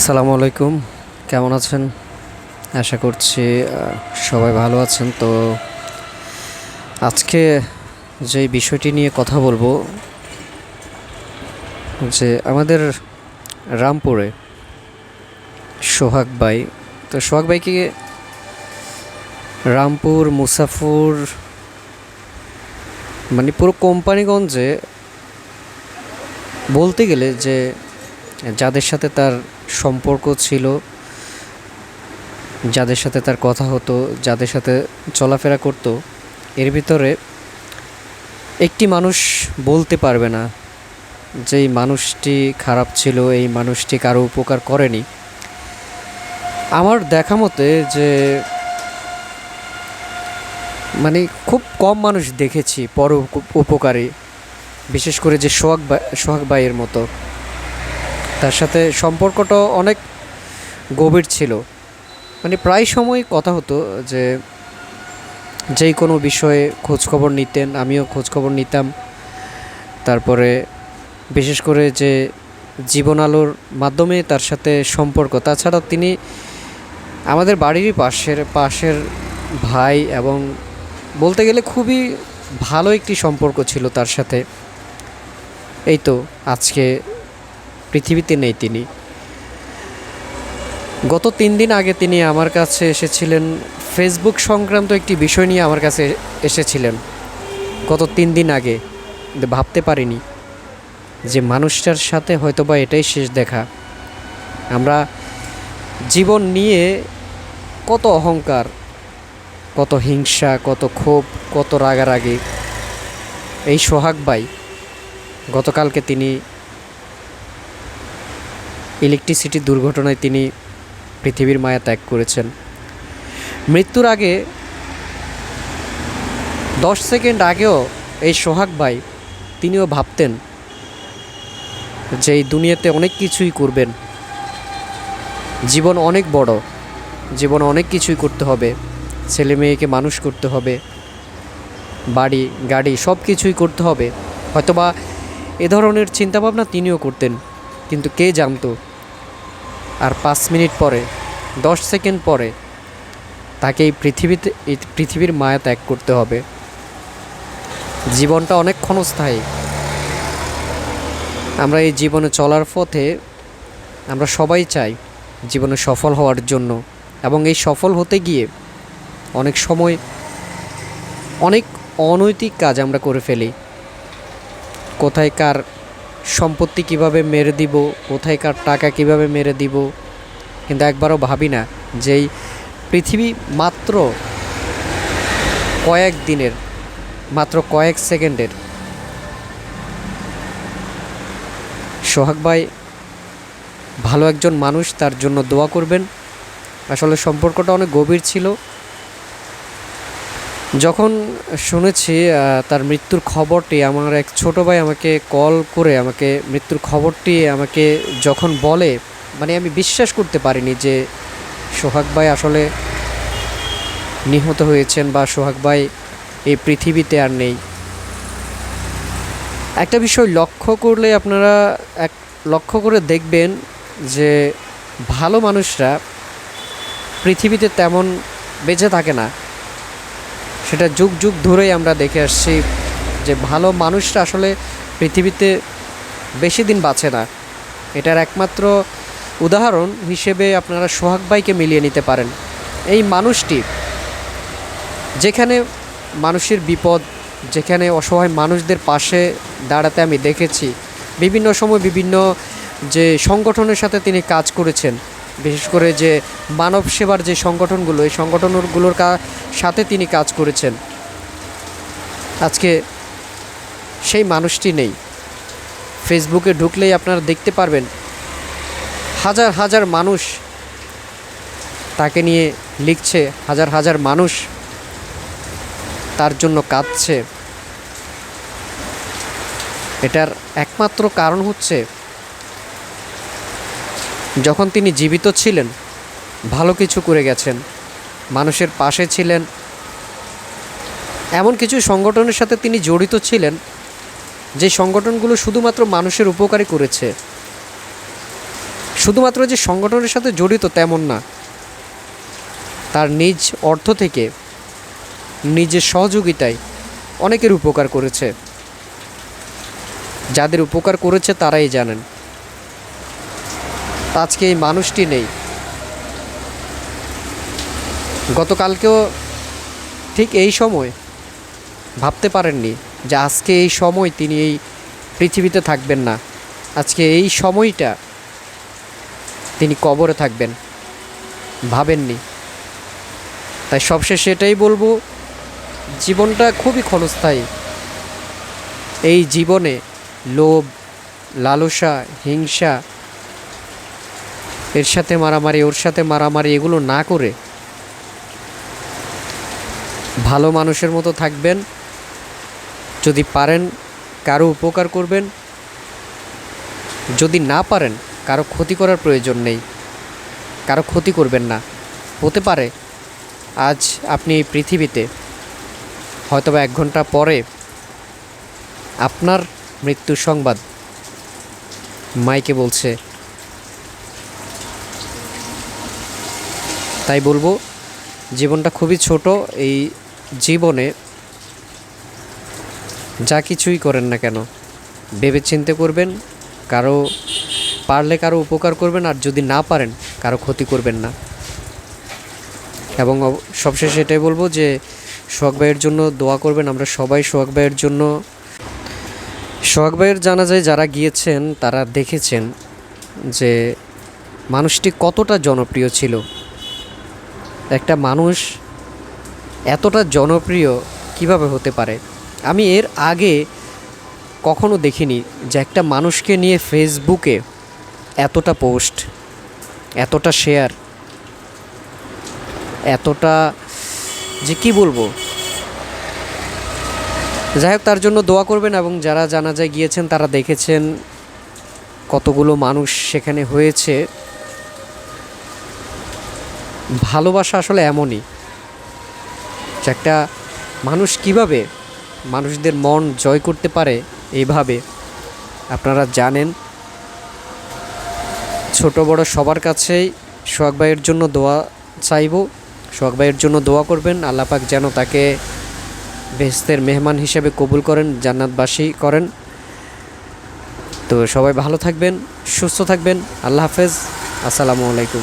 আসসালামু আলাইকুম। কেমন আছেন? আশা করছি সবাই ভালো আছেন। তো আজকে যে বিষয়টি নিয়ে কথা বলব, যে আমাদের রামপুরে সোহাগ ভাই, তো সোহাগ ভাইকে রামপুর, মুসাফুর মানে পুরো কোম্পানিগঞ্জে বলতে গেলে যে যাদের সাথে তার সম্পর্ক ছিল, যাদের সাথে তার কথা হতো, যাদের সাথে চলাফেরা করত, এর ভিতরে একটি মানুষ বলতে পারবে না যে এই মানুষটি খারাপ ছিল, এই মানুষটি কারও উপকার করেনি। আমার দেখা মতে যে মানে খুব কম মানুষ দেখেছি পর উপকারী, বিশেষ করে যে সোহাগ সোহাগ ভাইয়ের মতো। তার সাথে সম্পর্কটা অনেক গভীর ছিল। মানে প্রায় সময় কথা হতো যে যেই কোনো বিষয়ে খোঁজখবর নিতেন, আমিও খোঁজখবর নিতাম। তারপরে বিশেষ করে যে জীবন আলোর মাধ্যমে তার সাথে সম্পর্ক, তাছাড়া তিনি আমাদের বাড়িরই পাশের পাশের ভাই এবং বলতে গেলে খুবই ভালো একটি সম্পর্ক ছিল তার সাথে। এই তো, আজকে পৃথিবীতে নেই তিনি। গত তিন দিন আগে তিনি আমার কাছে এসেছিলেন। ফেসবুক সংক্রান্ত একটি বিষয় নিয়ে আমার কাছে এসেছিলেন। গত তিন দিন আগে। ভাবতে পারিনি যে মানুষটার সাথে হয়তোবা এটাই শেষ দেখা। আমরা জীবন নিয়ে কত অহংকার, কত হিংসা, কত ক্ষোভ, কত রাগারাগি। এই সোহাগ ভাই, গতকালকে তিনি ইলেকট্রিসিটি দুর্ঘটনায় তিনি পৃথিবীর মায়া ত্যাগ করেছেন। মৃত্যুর আগে দশ সেকেন্ড আগেও এই সোহাগ ভাই তিনিও ভাবতেন যে এই দুনিয়াতে অনেক কিছুই করবেন। জীবন অনেক বড়, জীবন অনেক কিছুই করতে হবে। ছেলে মেয়েকে মানুষ করতে হবে, বাড়ি, গাড়ি সব কিছুই করতে হবে। হয়তোবা এ ধরনের চিন্তাভাবনা তিনিও করতেন, কিন্তু কে জানতো? আর পাঁচ মিনিট পরে, দশ সেকেন্ড পরে তাকে এই পৃথিবীতে, এই পৃথিবীর মায়া ত্যাগ করতে হবে। জীবনটা অনেক ক্ষণস্থায়ী। আমরা এই জীবনে চলার পথে আমরা সবাই চাই জীবনে সফল হওয়ার জন্য এবং এই সফল হতে গিয়ে অনেক সময় অনেক অনৈতিক কাজ আমরা করে ফেলি। কোথায় কার সম্পত্তি কীভাবে মেরে দিব কোথায় কার টাকা কীভাবে মেরে দিব, কিন্তু একবারও ভাবি না যে এই পৃথিবী মাত্র কয়েক দিনের, মাত্র কয়েক সেকেন্ডের। সোহাগ ভাই, ভালো একজন মানুষ, তার জন্য দোয়া করবেন। আসলে সম্পর্কটা অনেক গভীর ছিল। যখন শুনেছি তার মৃত্যুর খবরটি, আমার এক ছোট ভাই আমাকে কল করে আমাকে মৃত্যুর খবরটি আমাকে যখন বলে মানে আমি বিশ্বাস করতে পারিনি যে সোহাগ ভাই আসলে নিহত হয়েছেন বা সোহাগ ভাই এই পৃথিবীতে আর নেই। একটা বিষয় লক্ষ্য করলে আপনারা এক, লক্ষ্য করে দেখবেন যে ভালো মানুষরা পৃথিবীতে তেমন বেঁচে থাকে না। সেটা যুগ যুগ ধরেই আমরা দেখে আসছি যে ভালো মানুষরা আসলে পৃথিবীতে বেশি দিন বাঁচে না। এটার একমাত্র উদাহরণ হিসেবে আপনারা সোহাগ ভাইকে মিলিয়ে নিতে পারেন। এই মানুষটি যেখানে মানুষের বিপদ, যেখানে অসহায় মানুষদের পাশে দাঁড়াতে আমি দেখেছি, বিভিন্ন সময় বিভিন্ন যে সংগঠনের সাথে তিনি কাজ করেছেন বিশেষ করে যে মানব সেবার যে সংগঠনগুলো, এই সংগঠনগুলোর সাথে তিনি কাজ করেছেন। আজকে সেই মানুষটি নেই। ফেসবুকে ঢুকলেই আপনারা দেখতে পারবেন, হাজার হাজার মানুষ তাকে নিয়ে লিখছে, হাজার হাজার মানুষ তার জন্য কাঁদছে। এটার একমাত্র কারণ হচ্ছে যখন তিনি জীবিত ছিলেন, ভালো কিছু করে গেছেন, মানুষের পাশে ছিলেন। এমন কিছু সংগঠনের সাথে তিনি জড়িত ছিলেন, যে সংগঠনগুলো শুধুমাত্র মানুষের উপকারই করেছে। শুধুমাত্র যে সংগঠনের সাথে জড়িত তেমন না, তার নিজ অর্থ থেকে নিজের সহযোগিতায় অনেকের উপকার করেছে। যাদের উপকার করেছে তারাই জানেন। আজকে এই মানুষটি নেই। গতকালকেও ঠিক এই সময় ভাবতে পারেননি যে আজকে এই সময় তিনি এই পৃথিবীতে থাকবেন না। আজকে এই সময়টা তিনি কবরে থাকবেন। ভাবেননি। তাই সবশেষে এটাই বলব, জীবনটা খুবই ক্ষণস্থায়ী। এই জীবনে লোভ, লালসা, হিংসা এর সাথে মারামারি ওর সাথে মারামারি এগুলো না করে ভালো মানুষের মতো থাকবেন। যদি পারেন, কারও উপকার করবেন। যদি না পারেন, কারও ক্ষতি করার প্রয়োজন নেই। কারও ক্ষতি করবেন না। হতে পারে, আজ আপনি এই পৃথিবীতে হয়তোবা এক ঘণ্টা পরে আপনার মৃত্যুর সংবাদ মাইকে বলছে তাই বলব, জীবনটা খুবই ছোট। এই জীবনে যা কিছুই করেন না কেন ভেবে চিন্তে করবেন, কারও পারলে কারও উপকার করবেন, আর যদি না পারেন, কারও ক্ষতি করবেন না। এবং সবশেষে এটাই বলব যে, সোহাগ ভাইয়ের জন্য দোয়া করবেন আমরা সবাই সোহাগ ভাইয়ের জন্য। সোহাগ ভাইয়ের জানা যায় যারা গিয়েছেন, তারা দেখেছেন যে, মানুষটি কতটা জনপ্রিয় ছিল। একটা মানুষ এতটা জনপ্রিয় কীভাবে হতে পারে? আমি এর আগে কখনো দেখিনি যে একটা মানুষকে নিয়ে ফেসবুকে এতটা পোস্ট, এতটা শেয়ার, এতটা যে কি বলব? যাই হোক, তার জন্য দোয়া করবেন এবং যারা জানাজায় গিয়েছেন, তারা দেখেছেন কতগুলো মানুষ সেখানে হয়েছে। ভালোবাসা আসলে এমনই যে একটা মানুষ কীভাবে মানুষদের মন জয় করতে পারে এইভাবে আপনারা জানেন। ছোট বড় সবার কাছেই সোহাগ ভাইয়ের জন্য দোয়া চাইব। সোহাগ ভাইয়ের জন্য দোয়া করবেন। আল্লাপাক যেন তাকে বেহেস্তের মেহমান হিসেবে কবুল করেন, জান্নাতবাসী করেন। তো সবাই ভালো থাকবেন, সুস্থ থাকবেন। আল্লাহ হাফেজ। আসসালামু আলাইকুম।